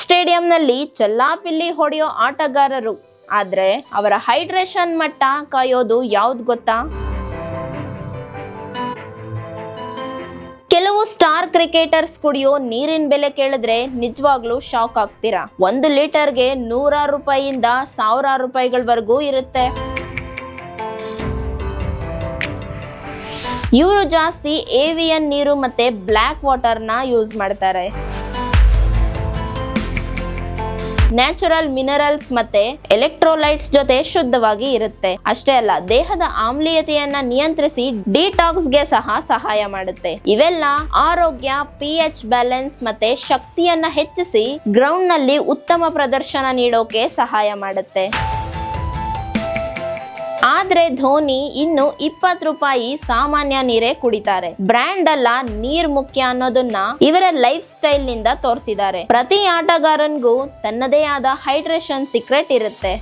ಸ್ಟೇಡಿಯಂನಲ್ಲಿ ಚೆಲ್ಲಾಪಿಲ್ಲಿ ಹೊಡೆಯೋ ಆಟಗಾರರು. ಆದ್ರೆ ಅವರ ಹೈಡ್ರೇಷನ್ ಮಟ್ಟ ಕಾಯೋದು ಯಾವ್ದು ಗೊತ್ತಾ? ಕೆಲವು ಸ್ಟಾರ್ ಕ್ರಿಕೆಟರ್ಸ್ ಕುಡಿಯೋ ನೀರಿನ ಬೆಲೆ ಕೇಳಿದ್ರೆ ನಿಜವಾಗ್ಲೂ ಶಾಕ್ ಆಗ್ತೀರಾ? ಒಂದು ಲೀಟರ್ಗೆ ನೂರಾರು ರೂಪಾಯಿಯಿಂದ ಸಾವಿರಾರು ರೂಪಾಯಿಗಳವರೆಗೂ ಇರುತ್ತೆ. ಇವರು ಜಾಸ್ತಿ ಏವಿಯನ್ ನೀರು ಮತ್ತೆ ಬ್ಲ್ಯಾಕ್ ವಾಟರ್ನ ಯೂಸ್ ಮಾಡ್ತಾರೆ. ನ್ಯಾಚುರಲ್ ಮಿನರಲ್ಸ್ ಮತ್ತೆ ಎಲೆಕ್ಟ್ರೋಲೈಟ್ಸ್ ಜೊತೆ ಶುದ್ಧವಾಗಿ ಇರುತ್ತೆ. ಅಷ್ಟೇ ಅಲ್ಲ, ದೇಹದ ಆಮ್ಲೀಯತೆಯನ್ನ ನಿಯಂತ್ರಿಸಿ ಡಿಟಾಕ್ಸ್ಗೆ ಸಹ ಸಹಾಯ ಮಾಡುತ್ತೆ. ಇವೆಲ್ಲ ಆರೋಗ್ಯ, ಪಿ ಎಚ್ ಬ್ಯಾಲೆನ್ಸ್ ಮತ್ತೆ ಶಕ್ತಿಯನ್ನ ಹೆಚ್ಚಿಸಿ ಗ್ರೌಂಡ್ನಲ್ಲಿ ಉತ್ತಮ ಪ್ರದರ್ಶನ ನೀಡೋಕೆ ಸಹಾಯ ಮಾಡುತ್ತೆ. ಆದ್ರೆ ಧೋನಿ ಇನ್ನು ಇಪ್ಪತ್ತು ರೂಪಾಯಿ ಸಾಮಾನ್ಯ ನೀರೇ ಕುಡಿತಾರೆ. ಬ್ರ್ಯಾಂಡ್ ಅಲ್ಲ ನೀರ್ ಮುಖ್ಯ ಅನ್ನೋದನ್ನ ಇವರ ಲೈಫ್ ಸ್ಟೈಲ್ನಿಂದ ತೋರಿಸಿದ್ದಾರೆ. ಪ್ರತಿ ಆಟಗಾರನ್ಗೂ ತನ್ನದೇ ಆದ ಹೈಡ್ರೇಷನ್ ಸೀಕ್ರೆಟ್ ಇರುತ್ತೆ.